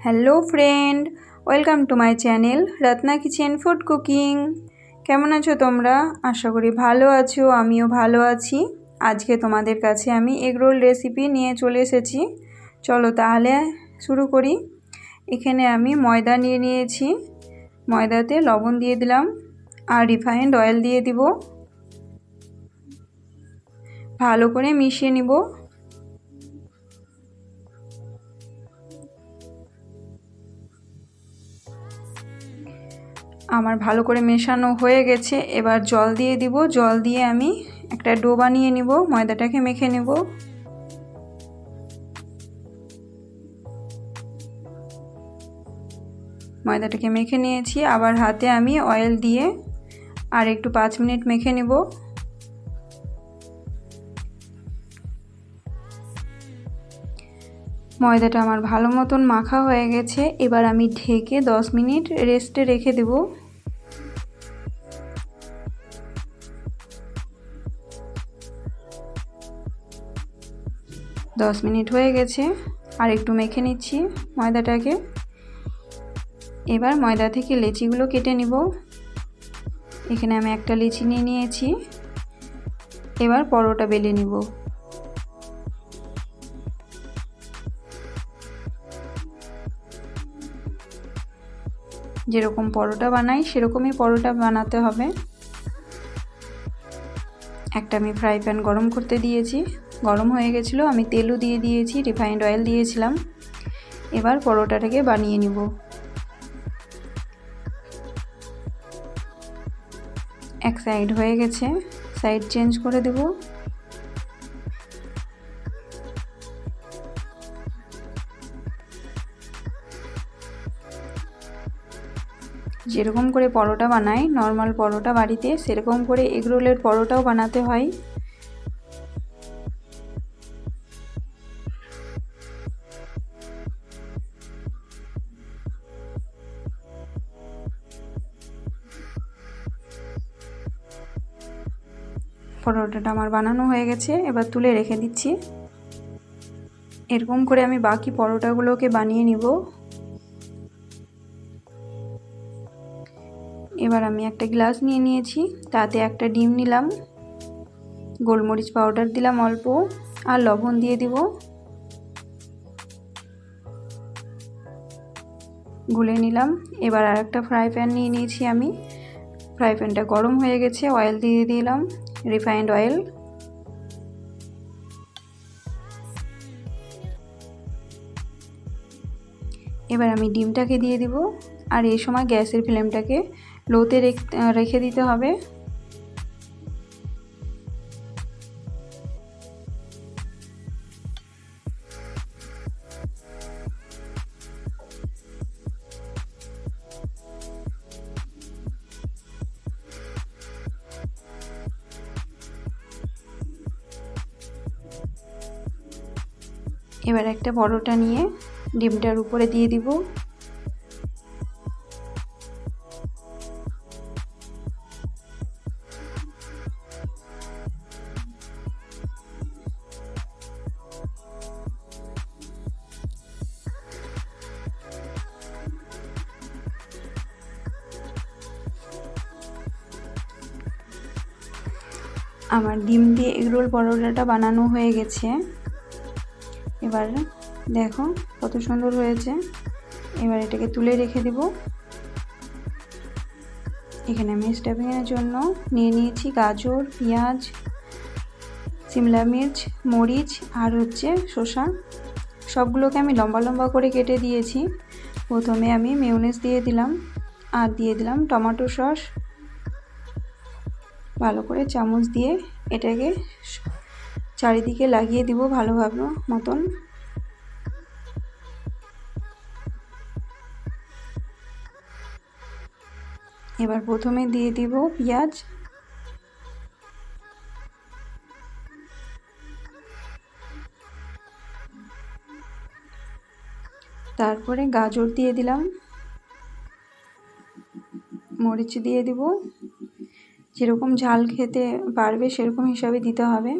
Hello friend, welcome to my channel Ratna kitchen food cooking. কেমন আছো তোমরা? আশা করি ভালো আছো, আমিও ভালো আছি। আজকে তোমাদের কাছে আমি এগরোল রেসিপি নিয়ে চলে এসেছি। চলো তাহলে শুরু করি। এখানে আমি ময়দা নিয়ে নিয়েছি। ময়দাতে লবণ দিয়ে দিলাম আর রিফাইন্ড অয়েল দিয়ে দিব। ভালো করে মিশিয়ে নিব। আমার ভালো করে মেশানো হয়ে গেছে। এবার জল দিয়ে দিব। জল দিয়ে আমি একটা ডো বানিয়ে নিব। ময়দাটাকে মেখে নেব। ময়দাটাকে মেখে নিয়েছি। আবার হাতে আমি অয়েল দিয়ে আর একটু পাঁচ মিনিট মেখে নেব। ময়দাটা আমার ভালো মতন মাখা হয়ে গেছে, এবার আমি ঢেকে দশ মিনিট রেস্টে রেখে দেব। দশ মিনিট হয়ে গেছে, আর একটু মেখে নিচ্ছি ময়দাটাকে। এবার ময়দা থেকে লেচিগুলো কেটে নিব। এখানে আমি একটা লিচি নিয়ে নিয়েছি। এবার পরোটা বেলে নিব। যেরকম পরোটা বানাই, সেরকমই পরোটা বানাতে হবে। একটা আমি ফ্রাই প্যান গরম করতে দিয়েছি। গরম হয়ে গেছিল, আমি তেলও দিয়ে দিয়েছি রিফাইন্ড অয়েল দিয়েছিলাম। এবার পরোটাটাকে বানিয়ে নিব। এক সাইড হয়ে গেছে সাইড চেঞ্জ করে দেবো। যেরকম করে পরোটা বানাই নর্মাল পরোটা বাড়িতে, সেরকম করে এগরোলের পরোটাও বানাতে হয়। পরোটাটা আমার বানানো হয়ে গেছে, এবার তুলে রেখে দিচ্ছি। এরকম করে আমি বাকি পরোটাগুলোকে বানিয়ে নিব। এবার আমি একটা গ্লাস নিয়ে নিয়েছি, তাতে একটা ডিম নিলাম, গোলমরিচ পাউডার দিলাম অল্প, আর লবণ দিয়ে দিব। গুলে নিলাম, এবার আর একটা ফ্রাই প্যান নিয়ে নিয়েছি আমি। ফ্রাই প্যানটা গরম হয়ে গেছে, অয়েল দিয়ে দিলাম, রিফাইন্ড অয়েল। এবার আমি ডিমটাকে দিয়ে দিব, আর এই সময় গ্যাসের ফ্লেমটাকে লোতে রেখে দিতে হবে। এবার একটা বড়টা নিয়ে ডিমটার উপরে দিয়ে দিব। আমার ডিম দিয়ে এগরোল পরোটাটা বানানো হয়ে গেছে। এবার দেখো কত সুন্দর হয়েছে। এবার এটাকে তুলে রেখে দেব। এখানে আমি স্টাফিংয়ের জন্য নিয়ে নিয়েছি গাজর, পেঁয়াজ, সিমলা মির্চ, মরিচ আর হচ্ছে শসা। সবগুলোকে আমি লম্বা লম্বা করে কেটে দিয়েছি। প্রথমে আমি মেউনেস দিয়ে দিলাম। আর দিয়ে দিলাম টমেটো সস। ভালো করে চামচ দিয়ে এটাকে চারিদিকে লাগিয়ে দিব ভালোভাবে মতন। এবার প্রথমে দিয়ে দিব পেঁয়াজ। তারপরে গাজর দিয়ে দিলাম। মরিচ দিয়ে দিব। যেরকম ঝাল খেতে পারবে, সেরকম হিসাবে দিতে হবে।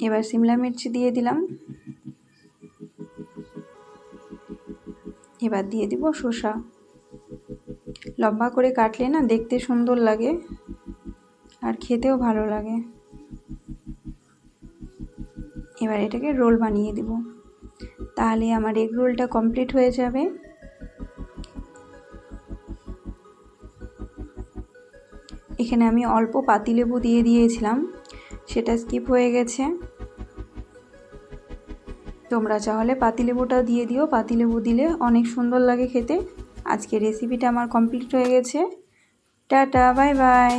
এবার সিমলা মির্চ দিয়ে দিলাম। এবার দিয়ে দিব শসা। লম্বা করে কাটলে না দেখতে সুন্দর লাগে আর খেতেও ভালো লাগে। এবার এটাকে রোল বানিয়ে দিব। তাহলে আমার এগ রোলটা কমপ্লিট হয়ে যাবে। এখানে আমি অল্প পাতিলেবু দিয়ে দিয়েছিলাম। সেটা স্কিপ হয়ে গেছে। তোমরা চাহলে পাতিলেবুটাও দিয়ে দিও। পাতিলেবু দিলে অনেক সুন্দর লাগে খেতে। আজকে রেসিপিটা আমার কমপ্লিট হয়ে গেছে। Tata bye bye